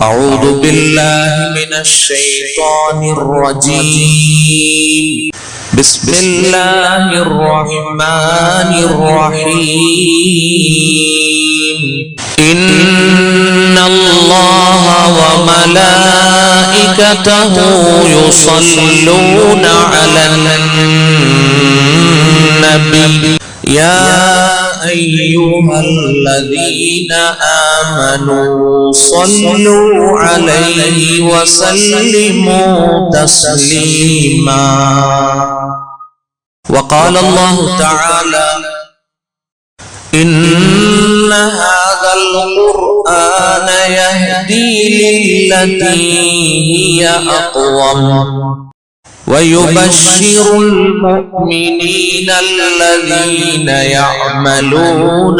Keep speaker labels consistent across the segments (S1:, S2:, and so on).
S1: أعوذ بالله من الشيطان الرجيم. بسم الله الرحمن الرحيم. إن الله وملائكته يصلون على النبي. يا أيها الذين آمنوا صلوا عليه وسلموا تسليما وقال الله تعالى إن هذا القرآن يهدي للتي هي أقوم. ويبشر المؤمنين الذين يعملون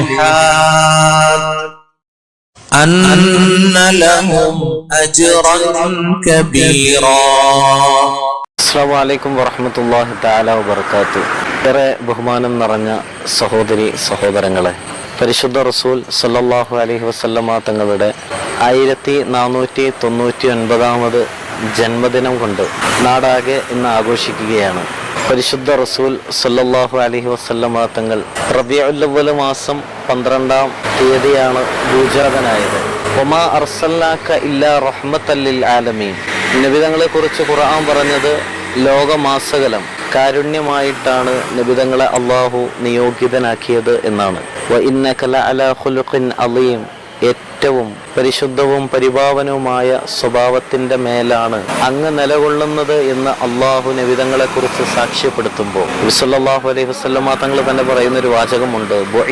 S1: الصالحات أن لهم أجرا كبيرا
S2: അസ്സാം വലൈക്കും വറഹമത്തല്ലാഹി താല വബർക്കാത്തു ഏറെ ബഹുമാനം നിറഞ്ഞ സഹോദരി സഹോദരങ്ങളെ പരിശുദ്ധ റസൂൽ സല്ലല്ലാഹു അലൈഹി വസല്ലമ തങ്ങളുടെ ആയിരത്തി നാനൂറ്റി തൊണ്ണൂറ്റി ഒൻപതാമത് ജന്മദിനം കൊണ്ട് നാടാകെ ഇന്ന് ആഘോഷിക്കുകയാണ്. പരിശുദ്ധ റസൂൽ സല്ലാഹു അലഹി വസല്ലമ തങ്ങൾ റബിയുല്ലവ്വൽ മാസം പന്ത്രണ്ടാം തീയതിയാണ് ഭൂജാതനായത് ഒമാ അർസല്ലാക്ക ഇല്ലാ റഹ്മത്തല്ലിൽ ആലമീൻ. നബിതങ്ങളെ കുറിച്ച് ഖുർആൻ പറഞ്ഞത് ലോകമാസകലം. കാരുണ്യമായിട്ടാണ് നിബിതങ്ങളെ അള്ളാഹു നിയോഗിതനാക്കിയത് എന്നാണ്. അലീം. ഏറ്റവും പരിശുദ്ധവും പരിപാവനവുമായ സ്വഭാവത്തിന്റെ മേലാണ് അങ്ങ് നിലകൊള്ളുന്നത് എന്ന് അള്ളാഹു നബിതങ്ങളെക്കുറിച്ച് സാക്ഷ്യപ്പെടുത്തുമ്പോൾ വിസല്ലാഹു അലൈഹി വസ്ലമ തങ്ങൾ തന്നെ പറയുന്ന ഒരു വാചകമുണ്ട് സർവ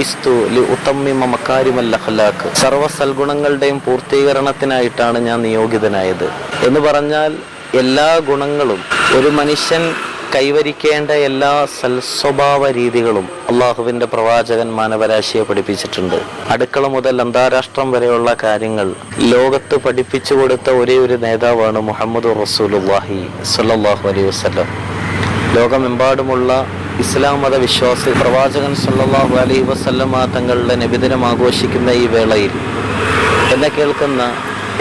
S2: സർവ സൽഗുണങ്ങളുടെയും പൂർത്തീകരണത്തിനായിട്ടാണ് ഞാൻ നിയോഗിതനായത്. എന്ന് പറഞ്ഞാൽ എല്ലാ ഗുണങ്ങളും ഒരു മനുഷ്യൻ കൈവരിക്കേണ്ട എല്ലാ സൽസ്വഭാവ രീതികളും അള്ളാഹുവിന്റെ പ്രവാചകൻ മാനവരാശിയെ പഠിപ്പിച്ചിട്ടുണ്ട്. അടുക്കള മുതൽ അന്താരാഷ്ട്രം വരെയുള്ള കാര്യങ്ങൾ ലോകത്ത് പഠിപ്പിച്ചു കൊടുത്ത ഒരേ ഒരു നേതാവാണ് മുഹമ്മദ് റസൂലുല്ലാഹി സല്ലാഹു അലൈഹി വസ്ലം ലോകമെമ്പാടുമുള്ള ഇസ്ലാം മത വിശ്വാസി പ്രവാചകൻ സല്ലാഹു അലൈഹി വസല്ലമ തങ്ങളുടെ നബിദിനം ആഘോഷിക്കുന്ന ഈ വേളയിൽ എന്നെ കേൾക്കുന്ന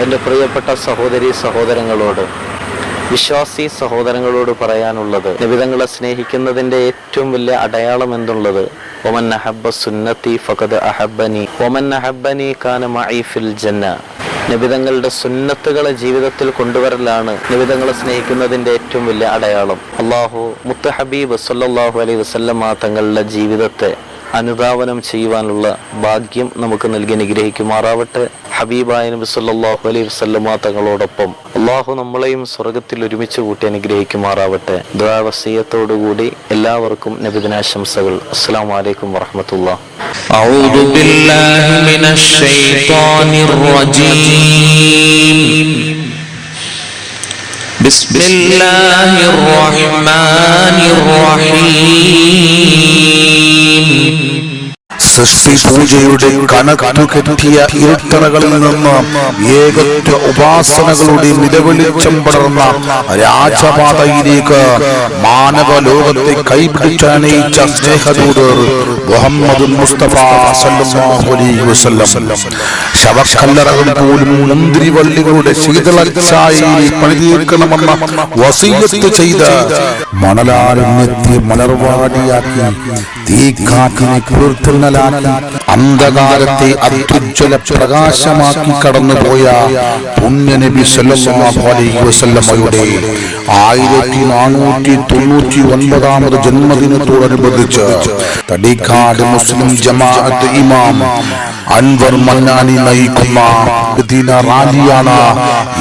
S2: എന്റെ പ്രിയപ്പെട്ട സഹോദരി സഹോദരങ്ങളോട് വിശ്വാസി സഹോദരങ്ങളോട് പറയാനുള്ളത് നിബിതങ്ങളെ സ്നേഹിക്കുന്നതിന്റെ ഏറ്റവും വലിയ അടയാളം എന്തുള്ളത്? ഒമൻ അഹബ്ബ സുന്നത്തി ഫഖദ് അഹബ്ബനി ഒമൻ അഹബ്ബനി കാന ജന്ന. നിബിതങ്ങളുടെ സുന്നത്തുകളെ ജീവിതത്തിൽ കൊണ്ടുവരലാണ് നിബിതങ്ങളെ സ്നേഹിക്കുന്നതിന്റെ ഏറ്റവും വലിയ അടയാളം. അള്ളാഹു മുത്ത ഹബീബ് സല്ലല്ലാഹു അലൈഹി വസല്ലമ തങ്ങളുടെ ജീവിതത്തെ അനുധാവനം ചെയ്യുവാനുള്ള ഭാഗ്യം നമുക്ക് നൽകി അനുഗ്രഹിക്കുമാറാവട്ടെ ഹബീബായ നബി സല്ലല്ലാഹു അലൈഹി വസല്ലമ തങ്ങളോടൊപ്പം അള്ളാഹു നമ്മളെയും സ്വർഗത്തിൽ ഒരുമിച്ച് കൂട്ടി അനുഗ്രഹിക്കുമാറാവട്ടെ ദ്വാവസീയത്തോടുകൂടി എല്ലാവർക്കും നബിദിനാശംസകൾ അസ്സാം വലൈക്കും വറഹമത്തുള്ള
S1: أعوذ بالله من الشيطان الرجيم بسم الله الرحمن
S3: സൃഷ്ടി പൂജയുടെ കണക്കു കെട്ടിയ ഇരുട്ടറകളിൽ നിന്ന് ഏകത്വ ഉപാസനകളുടെ നിലവിളിച്ചം പടർന്ന രാജപാതയിലേക്ക് മാനവ ലോകത്തെ കൈപിടിച്ചണയിച്ച സ്നേഹദൂതർ മുഹമ്മദ് മുസ്തഫ ശവക്കല്ലറകൾ പോലും മുന്തിരിവള്ളികളുടെ ശീതളച്ചായി പണിതീർക്കണമെന്ന വസീയത്ത് ചെയ്ത് മണലാരണ്യത്തെ മലർവാടിയാക്കി തീക്കാറ്റിനെ കുളിർത്തുന്നലാക്കി അന്ധകാരത്തെ അത്യുജ്വല പ്രകാശമാക്കി കടന്നുപോയ പുണ്യനബി വസല്ലമ്മയുടെ ആയിരത്തി നാനൂറ്റി തൊണ്ണൂറ്റി ഒൻപതാമത് ജന്മദിനത്തോടനുബന്ധിച്ച് തടിക്കാട് മുസ്ലിം ജമാഅത്ത് ഇമാം അൻവർ മന്നാനി നയിക്കുന്ന ദിന റാലിയാണ്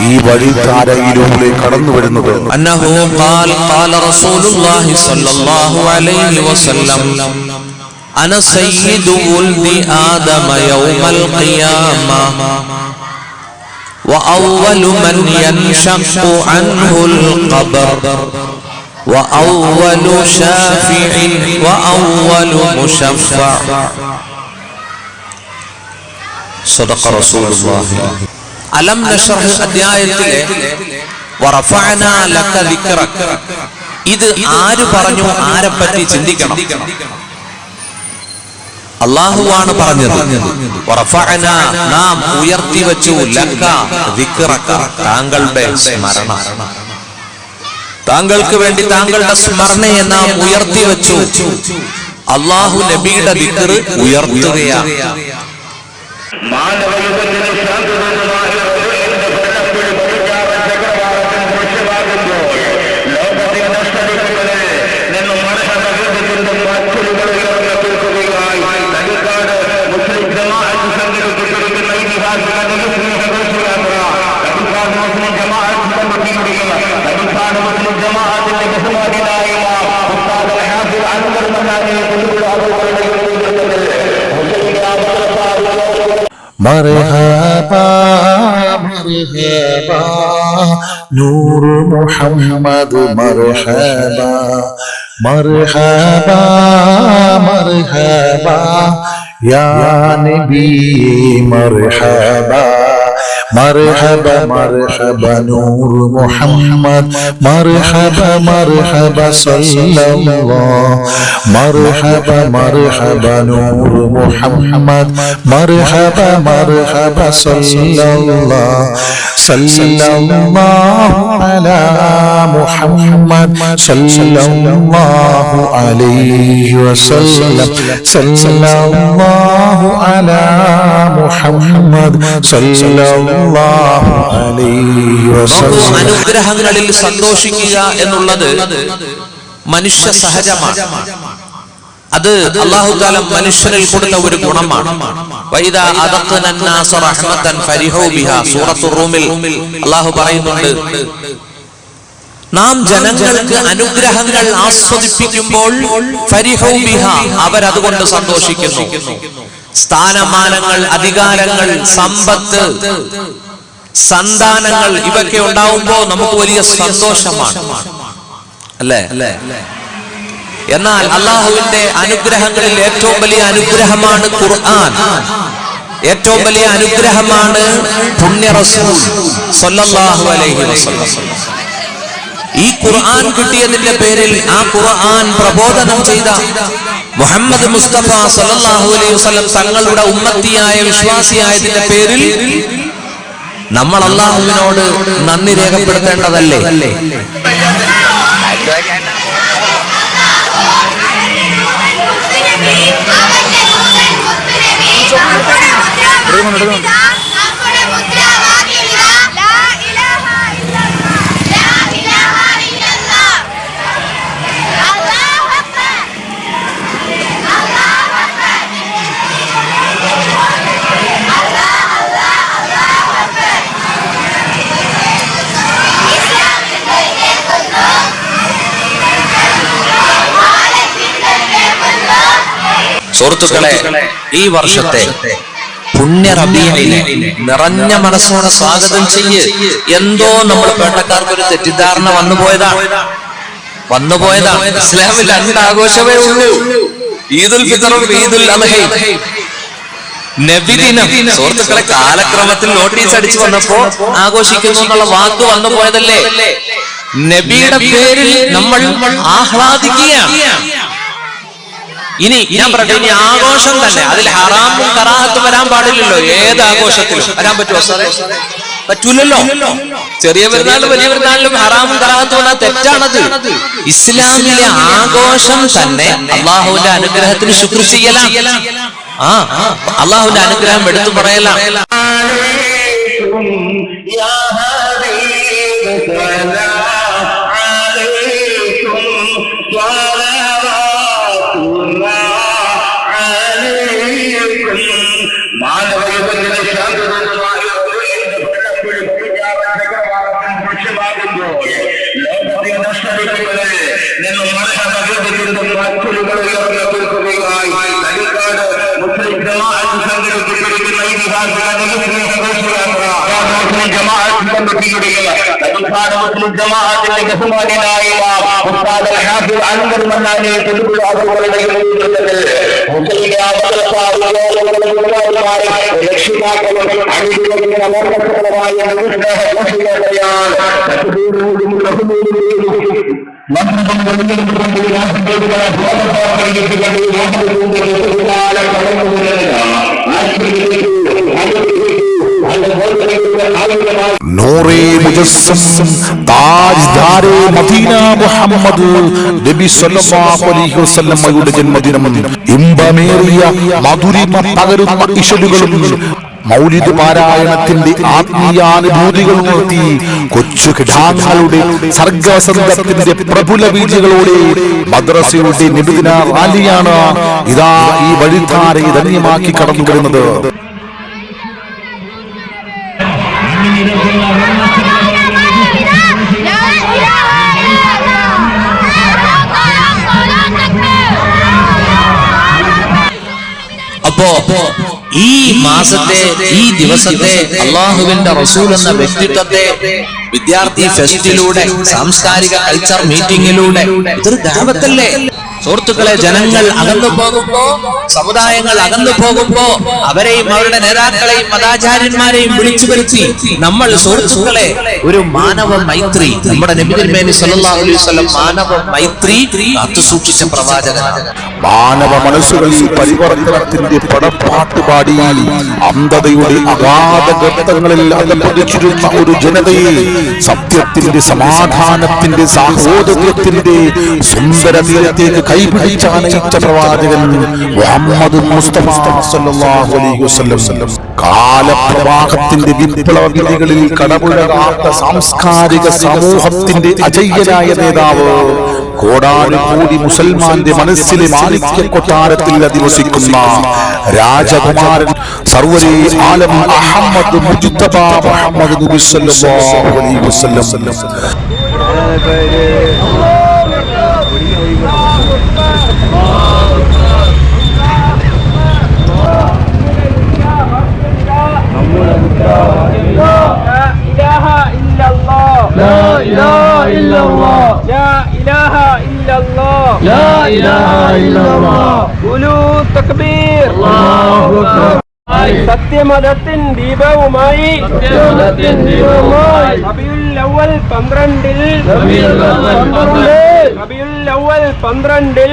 S3: ഈ വഴിധാര ഈ കടന്നു വരുന്നത്
S1: അന്നഹു ഖാൽ ഖാല റസൂലുള്ളാഹി സ്വല്ലല്ലാഹു അലൈഹി വസല്ലം عليه وسلم أنا سيد ولد آدم يوم القيامة وأول من ينشق عنه القبر وأول شافع وأول مشفع صدق رسول الله അലം നഷ്റഹ് അധ്യായത്തിലെ വറഫഅന ലക ദിക്റക് ഇത് ആര് പറഞ്ഞു ആരെ പറ്റി ചിന്തിക്കണം അള്ളാഹുവാണ് പറഞ്ഞത്. നാം ഉയർത്തി വെച്ചു താങ്കളുടെ സ്മരണ. താങ്കൾക്ക് വേണ്ടി താങ്കളുടെ സ്മരണയെ നാം ഉയർത്തി വെച്ചു അള്ളാഹു നബിയുടെ ദിക്ർ ഉയർത്തുകയാണ്.
S4: മാനവയുഗത്തിന്
S5: مرحبا مرحبا نور محمد مرحبا مرحبا مرحبا يا نبي مرحبا مرحبا مرحبا نور محمد. مرحبا مرحبا صلى الله. مرحبا مرحبا نور محمد. مرحبا مرحبا صلى الله. صلى الله على محمد. صلى الله عليه وسلم صلى الله على محمد صلى الله
S1: അനുഗ്രഹങ്ങളിൽ സന്തോഷിക്കുക എന്നുള്ളത് മനുഷ്യ സഹജമാണ്. അത് അള്ളാഹു താല മനുഷ്യരിൽ കൊടുത്ത ഒരു ഗുണമാണ്. അള്ളാഹു പറയുന്നുണ്ട് നാം ജനങ്ങൾക്ക് അനുഗ്രഹങ്ങൾ ആസ്വദിപ്പിക്കുമ്പോൾ അവരതുകൊണ്ട് സന്തോഷിക്കുന്നു. സ്ഥാനമാനങ്ങൾ അധികാരങ്ങൾ സമ്പത്ത് സന്താനങ്ങൾ ഇവയൊക്കെ ഉണ്ടാവുമ്പോ നമുക്ക് വലിയ സന്തോഷമാണ്. അല്ലേ? അല്ലേ എന്നാൽ അള്ളാഹുവിന്റെ അനുഗ്രഹങ്ങളിൽ ഏറ്റവും വലിയ അനുഗ്രഹമാണ് ഖുർആൻ. ഏറ്റവും വലിയ അനുഗ്രഹമാണ് പുണ്യ റസൂൽ അലൈഹി വസല്ലം. ഈ ഖുർആൻ കിട്ടിയതിന്റെ പേരിൽ ആ ഖുർആൻ പ്രബോധനം ചെയ്ത മുഹമ്മദ് മുസ്തഫ സല്ലല്ലാഹു അലൈഹി വസല്ലം തങ്ങളുടെ ഉമ്മത്തിയായ വിശ്വാസിയായതിന്റെ പേരിൽ നമ്മൾ അള്ളാഹുവിനോട് നന്ദി രേഖപ്പെടുത്തേണ്ടതല്ലേ? സുഹൃത്തുക്കളെ ഈ വർഷത്തെ പുണ്യ റബിയിലെ നിറഞ്ഞ മനസ്സോടെ സ്വാഗതം ചെയ്യ്. എന്തോ നമ്മൾ പേട്ടക്കാർക്ക് ഒരു തെറ്റിദ്ധാരണ വന്നു പോയതാ. ഇസ്ലാമിൽ രണ്ട് ആഘോഷമേ ഉള്ളൂ. ഈദുൽ ഈദുൽ നബിദിനം. സുഹൃത്തുക്കളെ കാലക്രമത്തിൽ നോട്ടീസ് അടിച്ചു വന്നപ്പോ ആഘോഷിക്കുന്നു എന്നുള്ള വാക്ക് വന്നു പോയതല്ലേ? നബിയുടെ പേരിൽ നമ്മൾ ആഹ്ലാദിക്കുകയാണ്. ഇനി ഞാൻ പറഞ്ഞു ഇനി ആഘോഷം തന്നെ. അതിൽ ഹറാമും കറാഹത്തും വരാൻ പാടില്ലല്ലോ. ഏത് ആഘോഷത്തിലും വരാൻ പറ്റുമോ? സാറേ പറ്റൂലല്ലോ. ചെറിയ പെരുന്നാളിലും വലിയ പെരുന്നാളിലും ഹറാമും കറാഹത്തും വന്നാൽ തെറ്റാണത്. ഇസ്ലാമിലെ ആഘോഷം തന്നെ അള്ളാഹുവിന്റെ അനുഗ്രഹത്തിന് ശുക്ർ ചെയ്യല ആ അള്ളാഹുവിന്റെ അനുഗ്രഹം എടുത്തു പറയലാണ്.
S4: രക്ഷിതാക്കളും അണികളും അമർന്നമായ ഘോഷയാത്രയാണ്
S3: നൂറേ മുജസ്സം താജ്ദാരെ മദീന മുഹമ്മദ് നബി സല്ലല്ലാഹു അലൈഹി വസല്ലമയുടെ ജന്മദിനം. ഇമ്പമേറിയ മധുരിമ പകരുന്ന ഇശലുകളും മൗലിദ് പാരായണത്തിന്റെ ആത്മീയാനുഭൂതികൾ ഉണർത്തി കൊച്ചു കിടാങ്ങളുടെ സർഗവസന്തത്തിന്റെ പ്രബുല വീഴ്ചകളോടെ മദ്രസയുടെ നിബിദിന റാലിയാണ് ഇതാ ഈ വഴിധാരയെ ധന്യമാക്കി കടന്നു വരുന്നത്
S1: അപ്പോ ഈ മാസത്തെ ഈ ദിവസത്തെ അള്ളാഹുവിന്റെ റസൂൽ എന്ന വ്യക്തിത്വത്തെ വിദ്യാർത്ഥി ഫെസ്റ്റിലൂടെ സാംസ്കാരിക കൾച്ചർ മീറ്റിംഗിലൂടെ ഇതൊരു ദാവത്തല്ലേ? സുഹൃത്തുക്കളെ ജനങ്ങൾ അകന്നു പോകുമ്പോ സമുദായങ്ങൾ അകന്നു പോകുമ്പോ അവരെയും അവരുടെ നേതാക്കളെയും മതാചാര്യന്മാരെയും വിളിച്ചു വരുത്തി നമ്മൾ സുഹൃത്തുക്കളെ ഒരു മാനവ മൈത്രി നമ്മുടെ അലൈഹി വസല്ലം മാനവ മൈത്രി കാത്തു സൂക്ഷിച്ച പ്രവാചകനാണ്.
S3: മാനവ മനസ്സുകളിൽ പരിവർത്തനത്തിന്റെ പടപ്പാട്ട് പാടി അന്ധതയുടെ അഗാധ ഗർത്തങ്ങളിൽ അകപ്പതിച്ചിരുന്ന ഒരു ജനതയെ സത്യത്തിന്റെ സമാധാനത്തിന്റെ സാഹോദര്യത്തിന്റെ സുന്ദര തീരത്തേക്ക് പ്രവാചകൻ മുസ്തഫ സല്ലല്ലാഹു അലൈഹി വസല്ലം കാലപ്രവാഹത്തിന്റെ വിപ്ലവ വിളികളിൽ കടപുഴകാത്ത സാംസ്കാരിക സമൂഹത്തിന്റെ അജയ്യനായ നേതാവ് കോടാനുകൂടി മുസൽമാന്റെ മനസ്സിലെ മാണിക്യ കൊട്ടാരത്തിൽ അധിവസിക്കുന്ന രാജകുമാരൻ സർവരി ആലം അഹമ്മദ് അലൈഹി വസല്ലം.
S6: لا إله إلا الله لا إله إلا الله لا إله إلا الله قولوا تكبير الله أكبر സത്യമതത്തിൻ ദീപവുമായി സത്യമതത്തിൻ ദീപവുമായി റബിയുൽ അവൽ പന്ത്രണ്ടിൽ റബിയുൽ അവൽ പന്ത്രണ്ടിൽ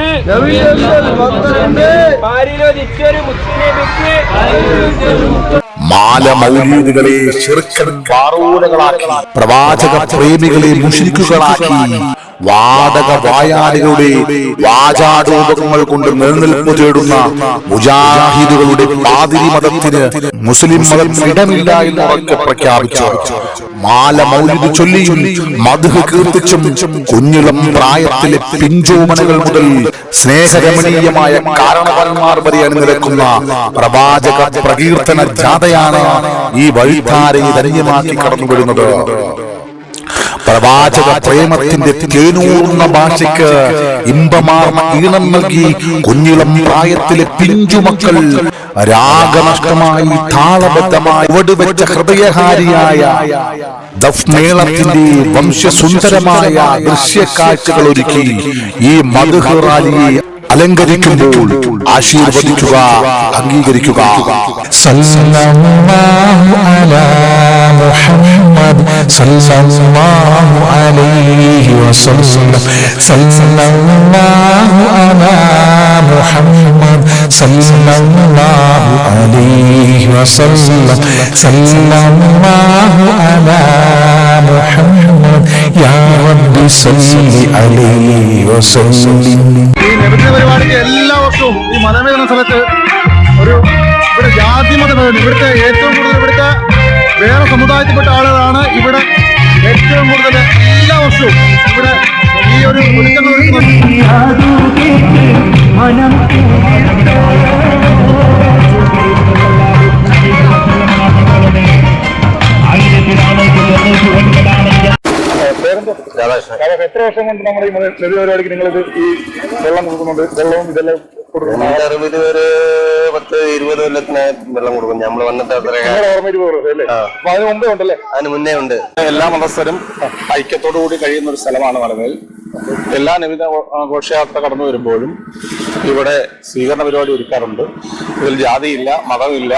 S3: മാല മൗലീദുകളെ ശിർക്കൻ പാറൂലകളാക്കി പ്രവാചക പ്രേമികളെ മുഷിരിക്കുകളാക്കി വാടക വായാലികളുടെ വാചാരൂപങ്ങൾ കൊണ്ട് നിലനിൽപ്പ് തേടുന്ന മുജാഹിദുകളുടെ പാതിരി മതത്തിന് മുസ്ലിം മതത്തിന് ഇടമില്ല എന്ന് ഉറക്കെ പ്രഖ്യാപിച്ചു. മാല മൗലിദ് ചൊല്ലിയും മധു കീർത്തിച്ചും കുഞ്ഞിളം പ്രായത്തിലെ പിഞ്ചോമനകൾ മുതൽ സ്നേഹരമണീയമായ കാരണവന്മാർ വരെ അണിനിരക്കുന്ന പ്രവാചക പ്രകീർത്തന ജാഥയാണ് ഈ വഴിധാരയെ ധന്യമാക്കി കടന്നു വരുന്നത് പ്രവാചക പ്രേമത്തിന്റെ തേനൂർന്ന ഭാഷയ്ക്ക് ഇമ്പമാർന്ന ഈണം നൽകി കുഞ്ഞിളം പ്രായത്തിലെ പിഞ്ചുമക്കൾ രാഗനഷ്ടമായി താളബദ്ധമായി ഒടുവെച്ച ഹൃദയഹാരിയായ ദഫ്മേളത്തിന്റെ വംശസുന്ദരമായ ദൃശ്യക്കാഴ്ചകൾ ഒരുക്കി ഈ മധുഹറാലിയെ അലങ്കരിക്കുമ്പോൾ ആശീർവദിക്കുക അംഗീകരിക്കുക.
S5: സല്ലല്ലാഹു അലാ മുഹമ്മദ് സല്ലല്ലാഹു അലൈഹി വസല്ലം. സല്ലല്ലാഹു സല്ലല്ലാഹു അലൈഹി വസല്ലം. സല്ലല്ലാഹു യാ റബ്ബി സല്ലി അലൈഹി
S7: ഈ സ്ഥലത്ത് ഒരു ഇവിടെ ഇവിടുത്തെ ഏറ്റവും കൂടുതൽ ഇവിടുത്തെ വേറെ സമുദായത്തിൽപ്പെട്ട ആളുകളാണ് ഇവിടെ ഏറ്റവും കൂടുതൽ എല്ലാ വർഷവും ഇവിടെ ഈ ഒരു ഒരുക്കങ്ങൾ എത്ര വർഷം കൊണ്ട് നമ്മുടെ ഈ നദി പരിപാടിക്ക് നിങ്ങളിത് ഈ വെള്ളം കൊടുക്കുന്നുണ്ട് വെള്ളവും ഇതെല്ലാം കൊടുക്കുന്നുണ്ട്?
S8: അറുപത് പേര് ഒരു പത്ത് ഇരുപത് കൊല്ലത്തിന് വെള്ളം കൊടുക്കും. നമ്മൾ വന്നിട്ട് അത്ര
S7: അതിന് മുമ്പേ ഉണ്ടല്ലേ?
S8: അതിന് മുന്നേ ഉണ്ട്.
S7: എല്ലാ മതസ്ഥരും ഐക്യത്തോടു കൂടി കഴിയുന്ന ഒരു സ്ഥലമാണ് മലമേൽ എല്ലാ നബിത ഘോഷയാത്ര കടന്നു വരുമ്പോഴും ഇവിടെ സ്വീകരണ പരിപാടി ഒരുക്കാറുണ്ട്. ഇതിൽ ജാതിയില്ല മതമില്ല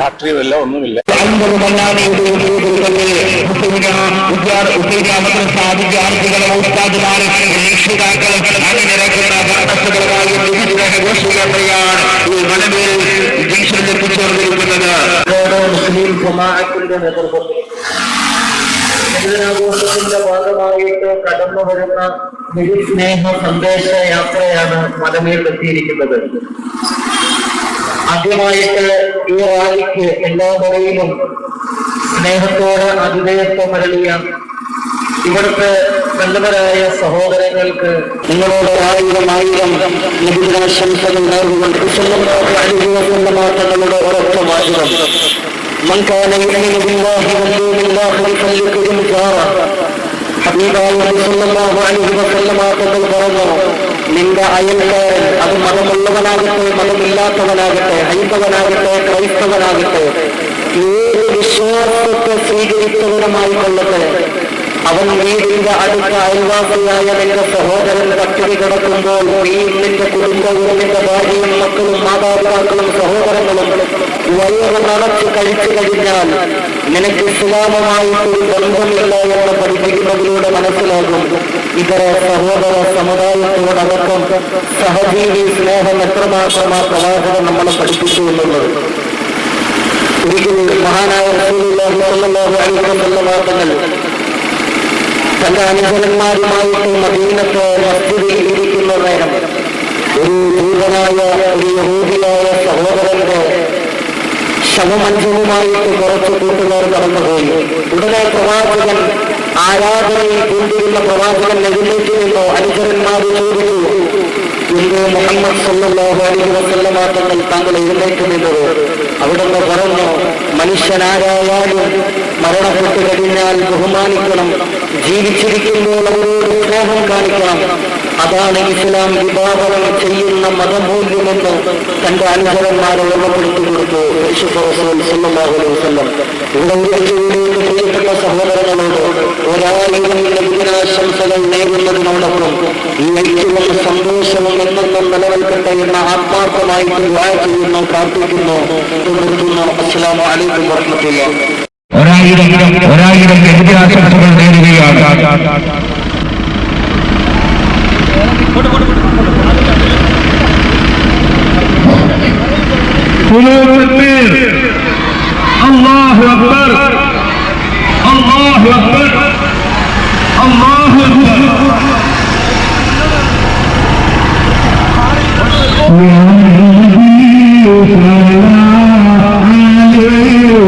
S7: രാഷ്ട്രീയമില്ല ഒന്നുമില്ല.
S4: അൻപത് ഭരണസ്ഥകളുമായി വിവിധ ഈ മലമേൽ ജംഗ്ഷനിൽ എത്തിച്ചേർന്നിരിക്കുന്നത്
S9: മുസ്ലിം ജമാഅത്തിന്റെ നേതൃത്വത്തിൽ നബിദിനാഘോഷത്തിന്റെ ഭാഗമായിട്ട് കടന്നു വരുന്ന നിരുസ്നേഹ സന്ദേശ യാത്രയാണ് മലമേൽ എത്തിയിരിക്കുന്നത്. ആദ്യമായിട്ട് ഈ റാലിക്ക് എല്ലാ നിലയിലും സ്നേഹത്തോടെ അതിഥേയത്വം മരളിയ ഇവിടുത്തെ നല്ലവരായ സഹോദരങ്ങൾക്ക് നിങ്ങളോട് ആയിരം ആയിരം നബിദിനാശംസകൾ നേർന്നുകൊണ്ട് മാറ്റങ്ങളുടെ ഒരൊറ്റ വാചകം من كان يؤمن بالله واليوم الاخر فليكرم جاره ഹബീബായ നബി സല്ലല്ലാഹു അലൈഹി വസല്ലമ തങ്ങൾ പറഞ്ഞു നിന്റെ അയൽക്കാരൻ അത് മതമുള്ളവനാകട്ടെ മതമില്ലാത്തവനാകട്ടെ ഹൈന്ദവനാകട്ടെ ക്രൈസ്തവനാകട്ടെ ഏത് വിശ്വാസത്തെ സ്വീകരിച്ചവനുമായി കൊള്ളട്ടെ അവൻ വീടിന്റെ അടുത്ത അയൽവാസിയായ നിന്റെ സഹോദരൻ പട്ടിണി കിടക്കുമ്പോൾ നീയും നിന്റെ കുടുംബവും നിന്റെ ഭാര്യയും മക്കളും മാതാപിതാക്കളും സഹോദരങ്ങളും വയറ് നടച്ച് കഴിച്ചു കഴിഞ്ഞാൽ നിനക്ക് ഇസ്ലാമമായിട്ടൊരു ബന്ധമില്ല എന്ന് പഠിപ്പിക്കുന്നതിലൂടെ മനസ്സിലാകും. ഇതര സഹോദര സമുദായത്തോടടക്കം സഹജീവി സ്നേഹം എത്രമാത്രം ആ പ്രവാചകൻ നമ്മളെ പഠിപ്പിച്ചു എന്നുള്ളത്. ഒരിക്കൽ മഹാനായ റസൂലുള്ളാഹി സ്വല്ലല്ലാഹു തങ്ങൾ തന്റെ മദീനത്തെ മസ്ജിദിൽ ഇരിക്കുന്ന നേരം ഒരു ദൂതനായ ഒരു യഹൂദിയായ സഹോദരന്റെ ശവമഞ്ചവുമായിട്ട് കുറച്ച് കൂട്ടുകാർ കടന്നുപോയി. ഉടനെ പ്രവാചകൻ ആരാധനയിൽ കൊണ്ടിരുന്ന പ്രവാചകൻ എഴുന്നേറ്റ് നിന്നോ. അനുചരന്മാർ ചോദിച്ചു എന്തോ മുഹമ്മദ് സല്ലല്ലാഹു അലൈഹി വസല്ലമ തങ്ങൾ താങ്കൾ നിന്നത് അവിടുന്ന് പറഞ്ഞു മനുഷ്യനാരായാലും മരണപ്പെട്ടു കഴിഞ്ഞാൽ ബഹുമാനിക്കണം. ജീവിച്ചിരിക്കുമ്പോൾ അവരോട് കാണിക്കണം അതാണ് ഇസ്ലാം വിഭാവനം ചെയ്യുന്ന മതമൂല്യമെന്ന് തന്റെ അനുചരന്മാരെ ഓർമ്മപ്പെടുത്തി കൊടുത്തു പ്രിയപ്പെട്ട സഹോദരങ്ങളോട് ഒരായിരം ലഭ്യനാശംസകൾ നേരുന്നതിനോടൊപ്പം ഈ ഐക്യവും സന്തോഷവും എന്നെന്നും നിലനിൽക്കട്ടെ എന്ന ആത്മാർത്ഥമായിട്ട് വിവാഹ ചെയ്യുന്നു പ്രാർത്ഥിക്കുന്നു. തുടർത്തുന്നു അസ്സലാമു അലൈക്കും ഒരായിരം
S10: ഒരായിരം ഒരായിരം قلوب تكبير
S11: الله أكبر. الله أكبر. الله أكبر. يا نبي صلى عليه